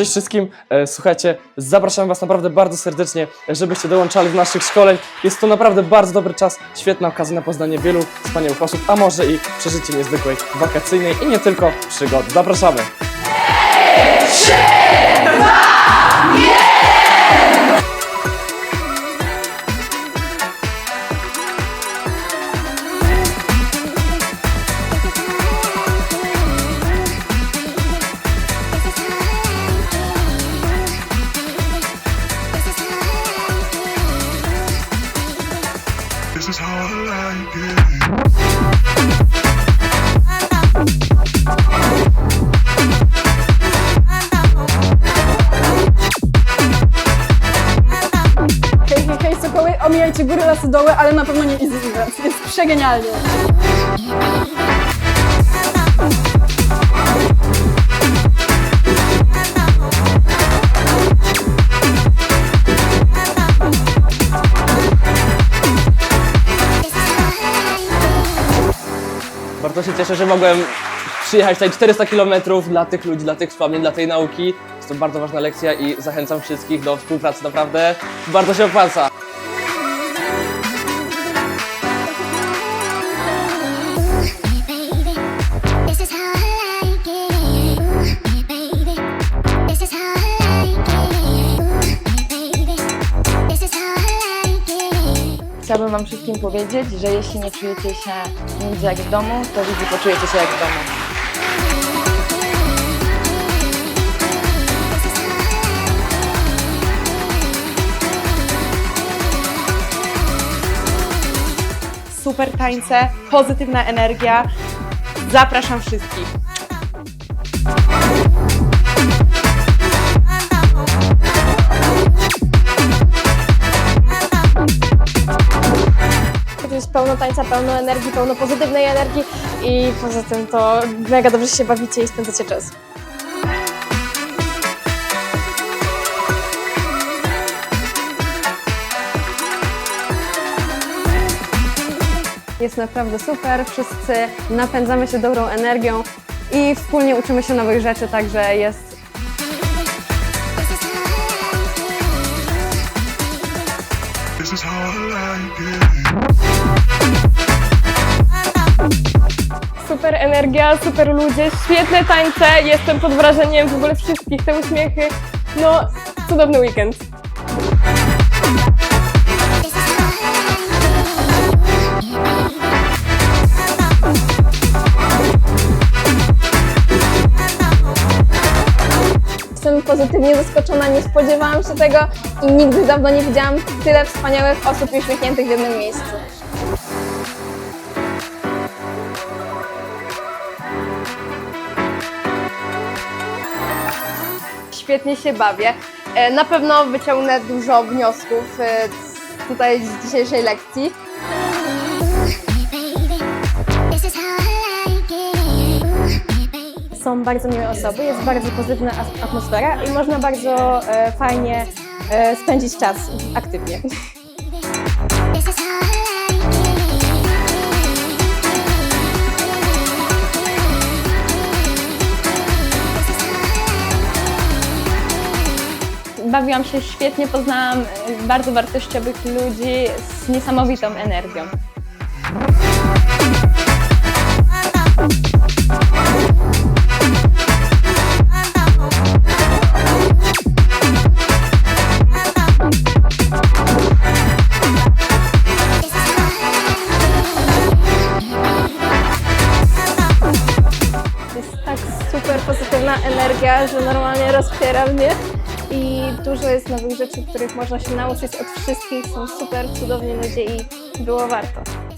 Cześć wszystkim, e, słuchajcie, zapraszam Was naprawdę bardzo serdecznie, żebyście dołączali do naszych szkoleń. Jest to naprawdę bardzo dobry czas, świetna okazja na poznanie wielu wspaniałych osób, a może i przeżycie niezwykłej, wakacyjnej i nie tylko przygody. Zapraszamy! 3, 2, omijajcie góry, lasy, doły, ale na pewno nie Easy Events. Jest przegenialnie. Bardzo się cieszę, że mogłem przyjechać tutaj 400 km dla tych ludzi, dla tych wspomnień, dla tej nauki. Jest to bardzo ważna lekcja i zachęcam wszystkich do współpracy, naprawdę bardzo się opłaca. Chciałabym Wam wszystkim powiedzieć, że jeśli nie czujecie się nigdzie jak w domu, to nigdy poczujecie się jak w domu. super tańce, pozytywna energia. Zapraszam wszystkich. Pełno tańca, pełno energii, pełno pozytywnej energii i poza tym to mega dobrze się bawicie i spędzacie czas. Jest naprawdę super, wszyscy napędzamy się dobrą energią i wspólnie uczymy się nowych rzeczy, także jest This is how I like it. Super energia, super ludzie, świetne tańce. Jestem pod wrażeniem w ogóle wszystkich, te uśmiechy. No, cudowny weekend. Jestem pozytywnie zaskoczona, nie spodziewałam się tego i nigdy dawno nie widziałam tyle wspaniałych osób uśmiechniętych w jednym miejscu. Świetnie się bawię. E, Na pewno wyciągnę dużo wniosków e, z- tutaj z dzisiejszej lekcji. Są bardzo miłe osoby, jest bardzo pozytywna atmosfera i można bardzo e, fajnie spędzić czas aktywnie. Bawiłam się świetnie, poznałam e, bardzo wartościowych ludzi z niesamowitą energią. Jest tak super pozytywna energia, że normalnie rozpiera mnie i dużo jest nowych rzeczy, których można się nauczyć od wszystkich. Są super cudowni ludzie i było warto.